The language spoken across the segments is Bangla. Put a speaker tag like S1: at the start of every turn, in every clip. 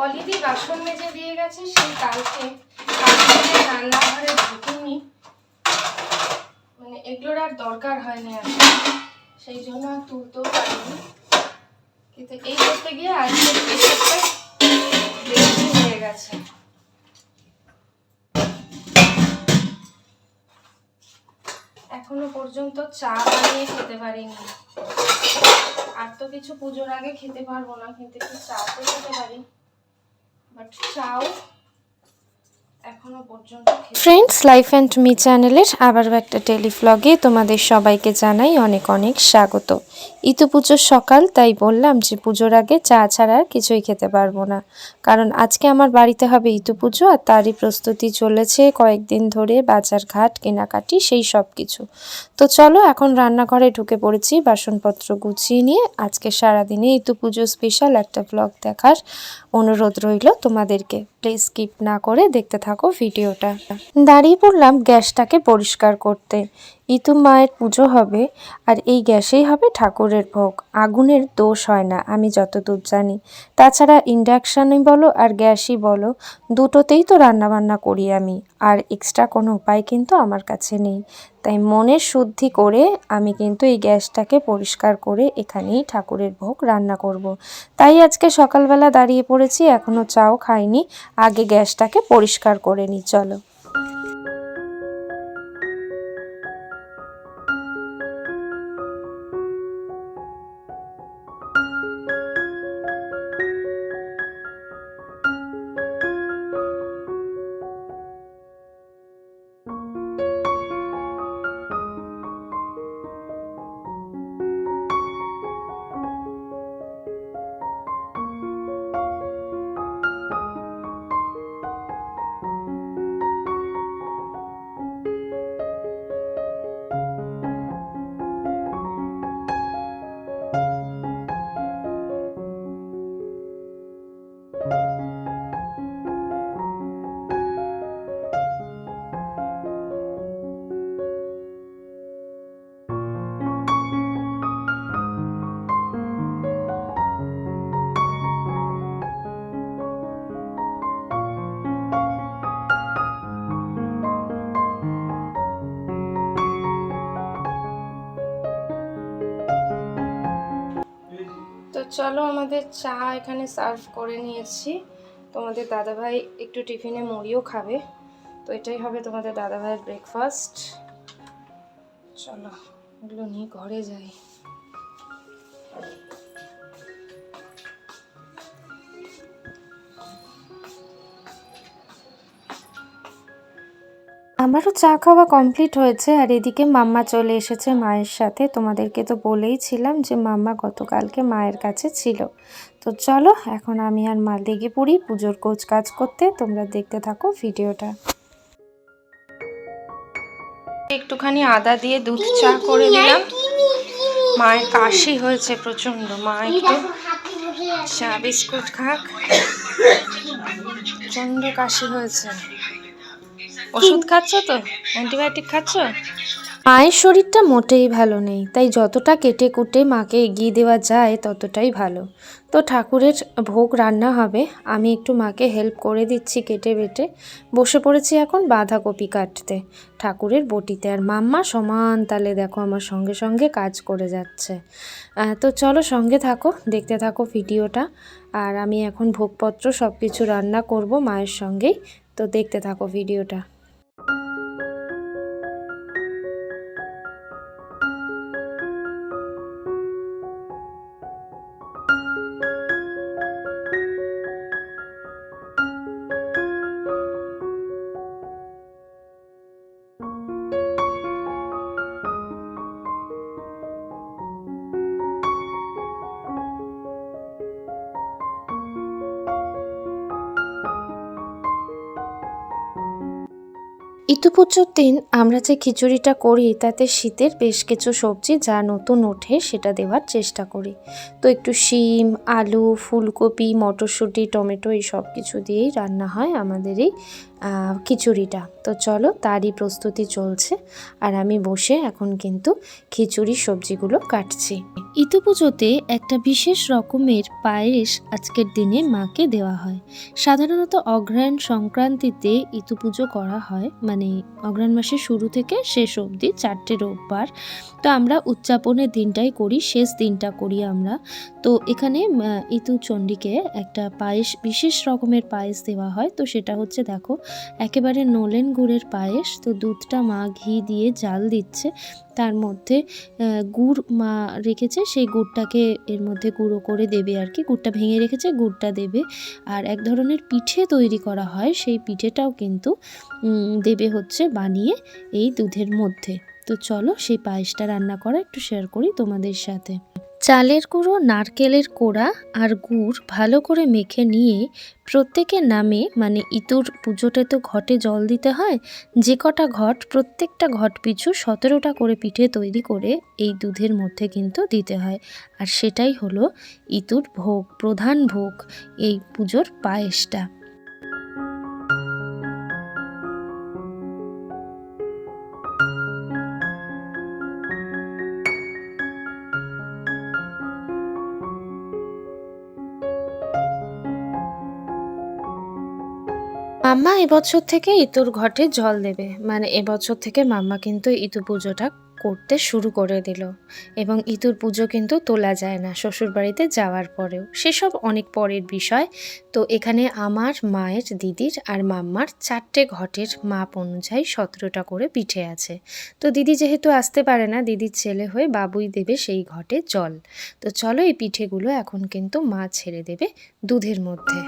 S1: পলিদি বাসন মেজে দিয়ে গেছে, সেই কালকে কালকে রান্নাঘরে ঢুকিনি। মানে এগুলোর আর দরকার হয়নি আর। সেই জন্য আর তুলতেও পারিনি। কিন্তু এই করতে গিয়ে আজকে বেশি হয়ে গেছে। এখনও পর্যন্ত চা বানিয়ে খেতে পারিনি। আর তো কিছু পুজোর আগে খেতে পারব না, কিন্তু একটু চা তো খেতে পারি।
S2: ফ্রেন্ডস লাইফ অ্যান্ড মি চ্যানেলের আবারও একটা টেলিফ্লগে তোমাদের সবাইকে জানাই অনেক অনেক স্বাগত। ইতু পুজোর সকাল, তাই বললাম যে পুজোর আগে চা ছাড়া আর কিছুই খেতে পারব না। কারণ আজকে আমার বাড়িতে হবে ইতু পুজো আর তারই প্রস্তুতি চলেছে কয়েকদিন ধরে বাজার ঘাট কেনাকাটি, সেই সব কিছু তো চলো, এখন রান্নাঘরে ঢুকে পড়েছি, বাসনপত্র গুছিয়ে নিয়ে। আজকে সারাদিনে ইতু পুজো স্পেশাল একটা ব্লগ দেখার অনুরোধ রইল তোমাদেরকে। প্লিজ স্কিপ না করে দেখতে থাকো ভিডিওটা। দাঁড়িয়ে পড়লাম গ্যাসটাকে পরিষ্কার করতে। ইতু মায়ের পুজো হবে, আর এই গ্যাসেই হবে ঠাকুরের ভোগ। আগুনের দোষ হয় না, আমি যতদূর জানি। তাছাড়া ইন্ডাকশানই বলো আর গ্যাসই বলো, দুটোতেই তো রান্নাবান্না করি আমি। আর এক্সট্রা কোনো উপায় কিন্তু আমার কাছে নেই। তাই মনের শুদ্ধি করে আমি কিন্তু এই গ্যাসটাকে পরিষ্কার করে এখানেই ঠাকুরের ভোগ রান্না করব। তাই আজকে সকালবেলা দাঁড়িয়ে পড়েছি এখনও চাও খাইনি, আগে গ্যাসটাকে পরিষ্কার করে নিই, চলো
S1: চলো আমাদের চা এখানে সার্ভ করে নিয়েছি। তোমাদের দাদাভাই একটু টিফিনে মুড়িও খাবে। তো এটাই হবে তোমাদের দাদাভাইয়ের ব্রেকফাস্ট চলো, এগুলো নিয়ে ঘরে যাই।
S2: আমারও চা খাওয়া কমপ্লিট হয়েছে আর এদিকে মাম্মা চলে এসেছে মায়ের সাথে। তোমাদেরকে তো বলেই ছিলাম যে মাম্মা গতকালকে মায়ের কাছে ছিল। তো চলো, এখন আমি আর মা লেগে পড়ি পুজোর কোচ কাজ করতে। তোমরা দেখতে থাকো ভিডিওটা।
S1: একটুখানি আদা দিয়ে দুধ চা করে নিলাম। মায়ের কাশি হয়েছে প্রচণ্ড মা একটু চা, বিস্কুট খাক। প্রচণ্ড কাশি হয়েছে। ওষুধ খাচ্ছ তো? অ্যান্টিবায়োটিক খাচ্ছ?
S2: মায়ের শরীরটা মোটেই ভালো নেই, তাই যতটা কেটে কুটে মাকে এগিয়ে দেওয়া যায় ততটাই ভালো। তো ঠাকুরের ভোগ রান্না হবে, আমি একটু মাকে হেল্প করে দিচ্ছি কেটে বেটে। বসে পড়েছি এখন বাঁধাকপি কাটতে, ঠাকুরের বটিতে। আর মাম্মা সমান তালে দেখো আমার সঙ্গে সঙ্গে কাজ করে যাচ্ছে। তো চলো সঙ্গে থাকো, দেখতে থাকো ভিডিওটা। আর আমি এখন ভোগপত্র সব কিছু রান্না করব মায়ের সঙ্গেই, তো দেখতে থাকো ভিডিওটা। ইতুপুজোর দিন আমরা যে খিচুড়িটা করি, তাতে শীতের বেশ কিছু সবজি যা নতুন ওঠে সেটা দেওয়ার চেষ্টা করি। তো একটু শিম, আলু, ফুলকপি, মটরশুঁটি, টমেটো, এই সব কিছু দিয়েই রান্না হয় আমাদের এই খিচুড়িটা। তো চলো, তারই প্রস্তুতি চলছে। আর আমি বসে এখন কিন্তু খিচুড়ি সবজিগুলো কাটছি। ইতু পুজোতে একটা বিশেষ রকমের পায়েস আজকের দিনে মাকে দেওয়া হয়। সাধারণত অগ্রহায়ণ সংক্রান্তিতে ইতু পুজো করা হয়। মানে অগ্রহায়ণ মাসের শুরু থেকে শেষ অবধি, চারটে রোববার। তো আমরা উদযাপনের দিনটাই করি, শেষ দিনটা করি আমরা। তো এখানে ইতু চণ্ডীকে একটা পায়েস, বিশেষ রকমের পায়েস দেওয়া হয়। তো সেটা হচ্ছে, দেখো একেবারে নলেন গুড়ের পায়েস। তো দুধটা মা ঘি দিয়ে জাল দিচ্ছে। তার মধ্যে গুড় মা রেখেছে। সেই গুড়টাকে এর মধ্যে গুঁড়ো করে দেবে আর কি। গুড়টা ভেঙে রেখেছে, গুড়টা দেবে। আর এক ধরনের পিঠে তৈরি করা হয়। সেই পিঠেটাও কিন্তু দেবে হচ্ছে বানিয়ে এই দুধের মধ্যে। তো চলো সেই পায়েসটা রান্না করা একটু শেয়ার করি তোমাদের সাথে। চালের গুঁড়ো, নারকেলের কোড়া আর গুড় ভালো করে মেখে নিয়ে প্রত্যেকের নামে মানে ইতুর পুজোতে তো ঘটে জল দিতে হয়, যে কটা ঘট প্রত্যেকটা ঘট পিছু সতেরোটা করে পিঠে তৈরি করে এই দুধের মধ্যে কিন্তু দিতে হয়। আর সেটাই হলো ইতুর ভোগ, প্রধান ভোগ এই পুজোর পায়েসটা। মাম্মা এবছর থেকে ইতুর ঘটে জল দেবে। মানে এবছর থেকে মাম্মা কিন্তু ইতু পুজোটা করতে শুরু করে দিল। এবং ইতুর পুজো কিন্তু তোলা যায় না শ্বশুরবাড়িতে যাওয়ার পরেও। সেসব অনেক পরের বিষয়। তো এখানে আমার মায়ের দিদির আর মাম্মার চারটে ঘটের মাপ অনুযায়ী সতেরোটা করে পিঠে আছে। তো দিদি যেহেতু আসতে পারে না, দিদির ছেলে হয়ে বাবুই দেবে সেই ঘটে জল। তো চলো এই পিঠেগুলো এখন কিন্তু মা ছেড়ে দেবে দুধের মধ্যে।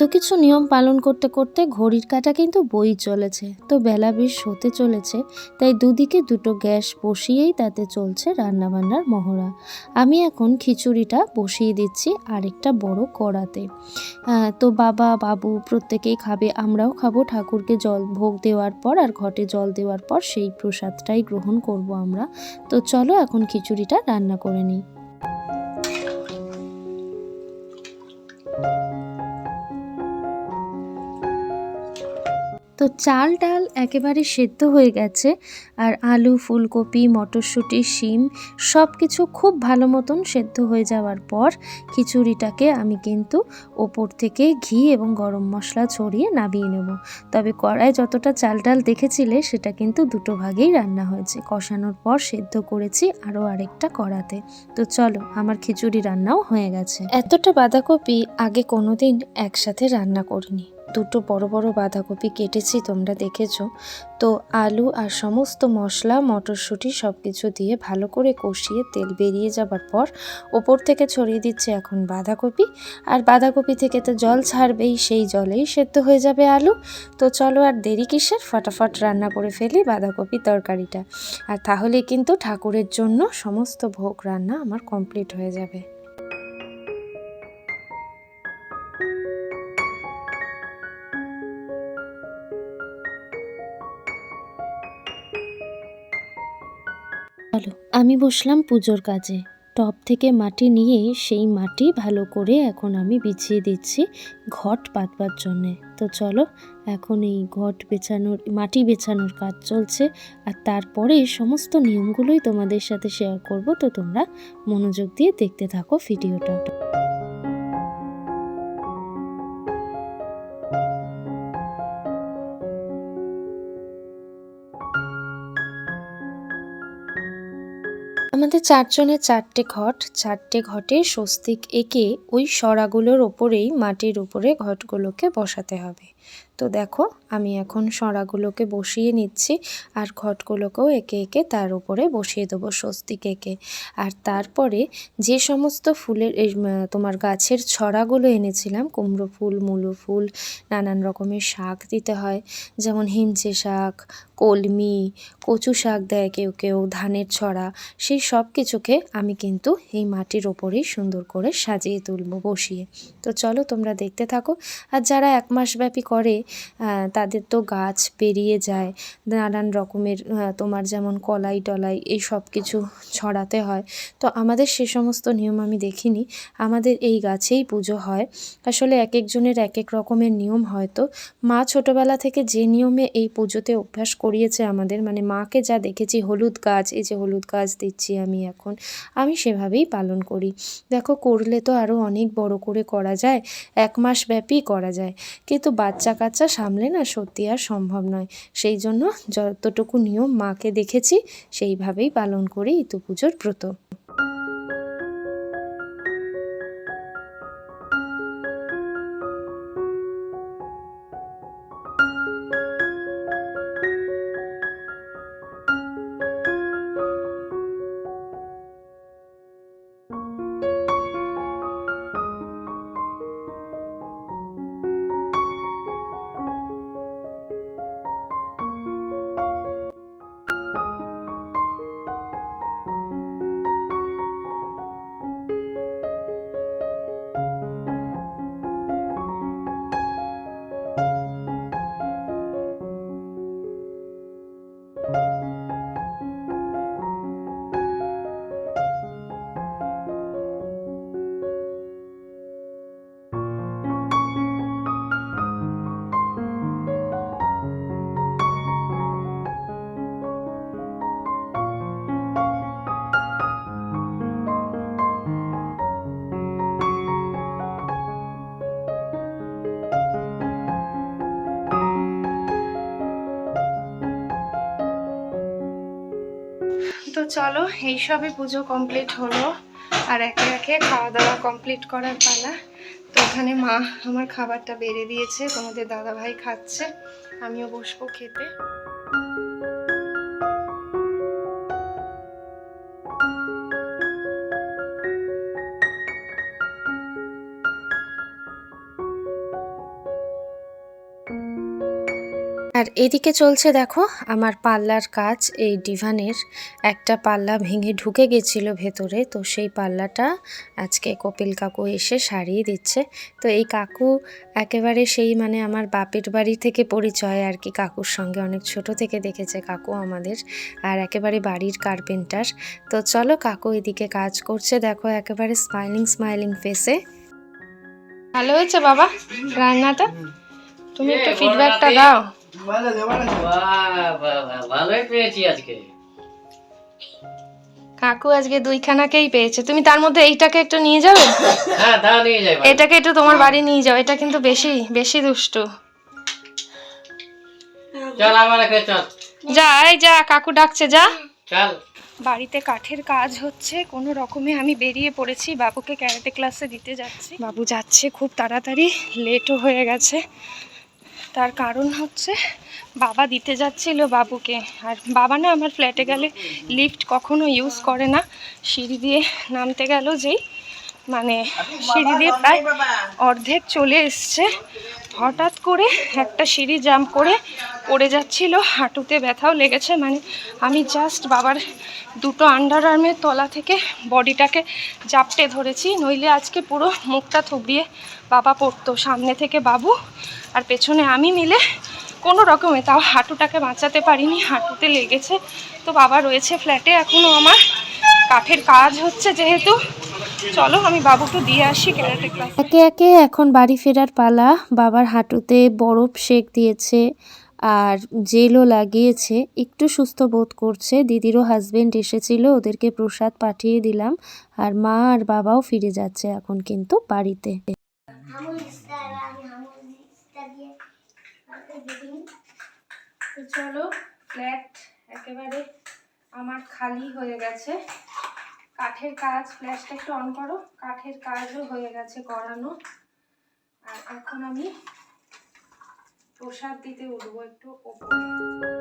S2: এত কিছু নিয়ম পালন করতে করতে ঘড়ির কাঁটা কিন্তু বই চলেছে। তো বেলা বেশ হতে চলেছে, তাই দুদিকে দুটো গ্যাস বসিয়েই তাতে চলছে রান্নাবান্নার মহড়া। আমি এখন খিচুড়িটা বসিয়ে দিচ্ছি আরেকটা বড় কড়াতে। তো বাবা, বাবু প্রত্যেকেই খাবে, আমরাও খাব। ঠাকুরকে জল, ভোগ দেওয়ার পর আর ঘটে জল দেওয়ার পর সেই প্রসাদটাই গ্রহণ করব আমরা। তো চলো এখন খিচুড়িটা রান্না করে নিই। তো চাল ডাল একেবারে সেদ্ধ হয়ে গেছে আর আলু, ফুলকপি, মটরশুঁটি, শিম সব কিছু খুব ভালো মতন সেদ্ধ হয়ে যাওয়ার পর খিচুড়িটাকে আমি কিন্তু ওপর থেকে ঘি এবং গরম মশলা ছড়িয়ে নামিয়ে নেব। তবে কড়ায় যতটা চাল ডাল দেখেছিলে সেটা কিন্তু দুটো ভাগেই রান্না হয়েছে। কষানোর পর সেদ্ধ করেছি আরও আরেকটা কড়াতে। তো চলো, আমার খিচুড়ি রান্নাও হয়ে গেছে। এতটা বাঁধাকপি আগে কোনোদিন একসাথে রান্না করিনি। দুটো বড় বড় বাঁধাকপি কেটেছি, তোমরা দেখেছ। তো আলু আর সমস্ত মশলা, মটরশুঁটি সব কিছু দিয়ে ভালো করে কষিয়ে তেল বেরিয়ে যাবার পর ওপর থেকে ছড়িয়ে দিচ্ছে এখন বাঁধাকপি। আর বাঁধাকপি থেকে তো জল ছাড়বেই, সেই জলেই সেদ্ধ হয়ে যাবে আলু। তো চলো আর দেরি কিসের? ফটাফট রান্না করে ফেলি বাঁধাকপি তরকারিটা। আর তাহলে কিন্তু ঠাকুরের জন্য সমস্ত ভোগ রান্না আমার কমপ্লিট হয়ে যাবে। আমি বসলাম পুজোর কাজে। টপ থেকে মাটি নিয়ে সেই মাটি ভালো করে এখন আমি বিছিয়ে দিচ্ছি ঘট পাতবার জন্যে। তো চলো, এখন এই ঘট বেছানোর, মাটি বেছানোর কাজ চলছে আর তারপরে সমস্ত নিয়মগুলোই তোমাদের সাথে শেয়ার করব। তো তোমরা মনোযোগ দিয়ে দেখতে থাকো ভিডিওটা। চারজনের চারটে ঘট, চারটে ঘটে স্বস্তিক এঁকে ওই সরাগুলোর ওপরেই মাটির উপরে ঘটগুলোকে বসাতে হবে। তো দেখো, আমি এখন সরাগুলোকে বসিয়ে নিচ্ছি আর ঘটগুলোকেও একে একে তার উপরে বসিয়ে দেবো স্বস্তিক এঁকে আর তারপরে যে সমস্ত ফুলের তোমার গাছের ছড়াগুলো এনেছিলাম, কুমড়ো ফুল, মুলো ফুল, নানান রকমের শাক দিতে হয়, যেমন হিঞ্চে শাক, কলমি, কচু শাক দেয় কেউ কেউ, ধানের ছড়া, সেই সব কিছুকে আমি কিন্তু এই মাটির ওপরেই সুন্দর করে সাজিয়ে তুলবো বসিয়ে। তো চলো তোমরা দেখতে থাকো। আর যারা এক মাস ব্যাপী করে তাদের তো গাছ পেরিয়ে যায়। নানান রকমের তোমার যেমন কলাই টলাই এই সব কিছু ছড়াতে হয়। তো আমাদের সে সমস্ত নিয়ম আমি দেখিনি। আমাদের এই গাছেই পুজো হয়। আসলে এক একজনের এক এক রকমের নিয়ম হয়তো। মা ছোটোবেলা থেকে যে নিয়মে এই পুজোতে অভ্যাস করিয়েছে আমাদের মানে মাকে যা দেখেছি, হলুদ গাছ, এই যে হলুদ গাছ দিচ্ছি আমি এখন, আমি সেভাবেই পালন করি। দেখো, করলে তো আরও অনেক বড় করে করা যায়, এক মাস ব্যাপী করা যায়। কিন্তু বাচ্চা কাচ্চা সামলে না সত্যি আর সম্ভব নয়। সেই জন্য যতটুকু নিয়ম মাকে দেখেছি, সেইভাবেই পালন করি ইতু পুজোর ব্রত। তো চলো এইসবই পুজো কমপ্লিট হলো আর একে একে খাওয়া দাওয়া কমপ্লিট করার পালা। তো ওখানে মা আমার খাবারটা বেড়ে দিয়েছে, তোমাদের দাদা ভাই খাচ্ছে, আমিও বসবো খেতে। আর এদিকে চলছে দেখো আমার পাল্লার কাজ। এই ডিভানের একটা পাল্লা ভেঙে ঢুকে গেছিল ভেতরে তো সেই পাল্লাটা আজকে কপিল কাকু এসে সারিয়ে দিচ্ছে। তো এই কাকু একেবারে সেই মানে আমার বাপের বাড়ি থেকে পরিচয় আর কি কাকুর সঙ্গে অনেক ছোট থেকে দেখেছে কাকু আমাদের আর একেবারে বাড়ির কার্পেন্টার তো চলো কাকু এদিকে কাজ করছে দেখো একেবারে স্মাইলিং স্মাইলিং ফেসে ভালো হয়েছে বাবা রান্নাটা? তুমি একটু ফিডব্যাকটা দাও।
S3: ভালো ভালো
S4: বাহ, বাহ, বাহ, ভালোই পেয়েছি আজকে।
S1: কাকু আজকে দুইখানাকেই পেয়েছে। তুমি তার মধ্যে এইটাকে একটু নিয়ে যাবে
S4: হ্যাঁ তাও নিয়ে যাই
S1: এটাকে একটু তোমার বাড়ি নিয়ে যাও। এটা কিন্তু বেশি বেশি দুষ্টু।
S4: চল আমার চল।
S1: যা এই যা কাকু ডাকছে যা।
S4: চল।
S1: বাড়িতে কাঠের কাজ হচ্ছে কোনো রকমে আমি বেরিয়ে পড়েছি বাবুকে ক্যারাটে ক্লাসে দিতে যাচ্ছি। বাবু যাচ্ছে খুব তাড়াতাড়ি লেটও হয়ে গেছে। তার কারণ হচ্ছে বাবা দিতে যাচ্ছিল বাবুকে। আর বাবা না আমার ফ্ল্যাটে গেলে লিফট কখনো ইউজ করে না। সিঁড়ি দিয়ে নামতে গেল যেই মানে সিঁড়ি দিয়ে প্রায় অর্ধেক চলে এসছে। হঠাৎ করে একটা সিঁড়ি জাম্প করে পড়ে যাচ্ছিল হাঁটুতে ব্যথাও লেগেছে। মানে আমি জাস্ট বাবার দুটো আন্ডার আর্মের তলা থেকে বডিটাকে জাপটে ধরেছি নইলে আজকে পুরো মুখটা থুবিয়ে বাবা পড়তো সামনে থেকে বাবু আর পেছনে আমি মিলে কোনো রকমে তাও হাঁটুটাকে বাঁচাতে পারিনি হাঁটুতে লেগেছে। তো বাবা রয়েছে ফ্ল্যাটে এখনও আমার কাঠের কাজ হচ্ছে যেহেতু। চলো আমি বাবুকে দিয়ে আসি ক্যারাটে ক্লাস
S2: একে একে এখন বাড়ি ফেরার পালা। বাবার হাঁটুতে বরফ সেক দিয়েছে আর জেলও লাগিয়েছে। একটু সুস্থ বোধ করছে। দিদিরও হাজবেন্ড এসেছিল ওদেরকে প্রসাদ পাঠিয়ে দিলাম। আর মা আর বাবাও ফিরে যাচ্ছে এখন কিন্তু বাড়িতে।
S1: চলো ফ্ল্যাট একেবারে আমার খালি হয়ে গেছে। কাঠের কাজ ফ্ল্যাশটা একটু অন করো। কাঠের কাজও হয়ে গেছে করানো। আর এখন আমি প্রসাদ দিতে উঠবো একটু ওপরে।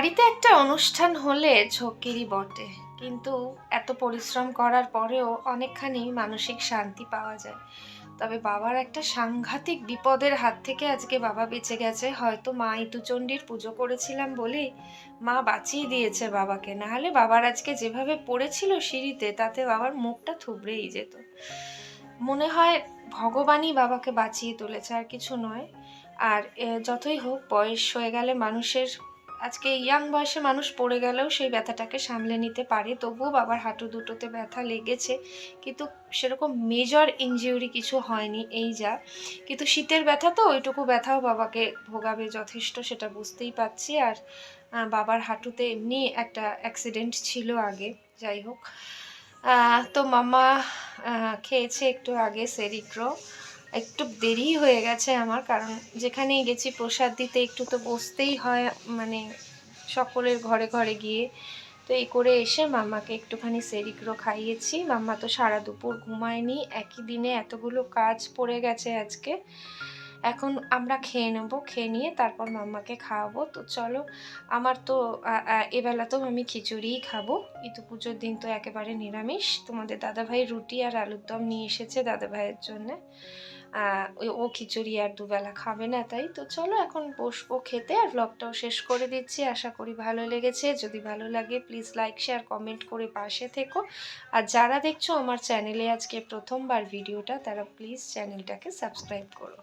S2: বাড়িতে একটা অনুষ্ঠান হলে ঝক্কিরই বটে, কিন্তু এত পরিশ্রম করার পরেও অনেকখানি মানসিক শান্তি পাওয়া যায়। তবে বাবার একটা সাংঘাতিক বিপদের হাত থেকে আজকে বাবা বেঁচে গেছে। হয়তো মা ইতুচণ্ডীর পুজো করেছিলাম বলেই মা বাঁচিয়ে দিয়েছে বাবাকে। নাহলে বাবার আজকে যেভাবে পড়েছিল সিঁড়িতে, তাতে বাবার মুখটা থুবড়েই যেত। মনে হয় ভগবানই বাবাকে বাঁচিয়ে তুলেছে, আর কিছু নয়। আর যতই হোক, বয়স হয়ে গেলে মানুষের আজকে ইয়াং বয়সে মানুষ পড়ে গেলেও সেই ব্যথাটাকে সামলে নিতে পারে। তবুও বাবার হাঁটু দুটোতে ব্যথা লেগেছে, কিন্তু সেরকম মেজর ইনজিউরি কিছু হয়নি এই যা। কিন্তু শীতের ব্যথা তো, ওইটুকু ব্যথাও বাবাকে ভোগাবে যথেষ্ট, সেটা বুঝতেই পারছি। আর বাবার হাঁটুতে এমনি একটা অ্যাক্সিডেন্ট ছিল আগে, যাই হোক। তো মামা খেয়েছে একটু আগে সেরিক্রো একটু দেরি হয়ে গেছে আমার, কারণ যেখানেই গেছি প্রসাদ দিতে একটু তো বসতেই হয় মানে সকলের ঘরে ঘরে গিয়ে। তো এই করে এসে মাম্মাকে একটুখানি সেরিক্রো খাইয়েছি। মাম্মা তো সারা দুপুর ঘুমায়নি, একই দিনে এতগুলো কাজ পড়ে গেছে আজকে। এখন আমরা খেয়ে নেব, খেয়ে নিয়ে তারপর মাম্মাকে খাওয়াবো। তো চলো, আমার তো, আ- তো আমি খিচুড়িই খাব। ইতু পুজোর দিন তো একেবারে নিরামিষ। তোমাদের দাদাভাই রুটি আর আলুর দম নিয়ে এসেছে দাদাভাইয়ের জন্যে। ও খিচুড়ি আর দুবেলা খাবে না, তাই তো চলো এখন বসবো খেতে আর ব্লগটাও শেষ করে দিচ্ছি। আশা করি ভালো লেগেছে। যদি ভালো লাগে প্লিজ লাইক শেয়ার কমেন্ট করে পাশে থেকো। আর যারা দেখছ আমার চ্যানেলে আজকে প্রথমবার ভিডিওটা, তারা প্লিজ চ্যানেলটাকে সাবস্ক্রাইব করো।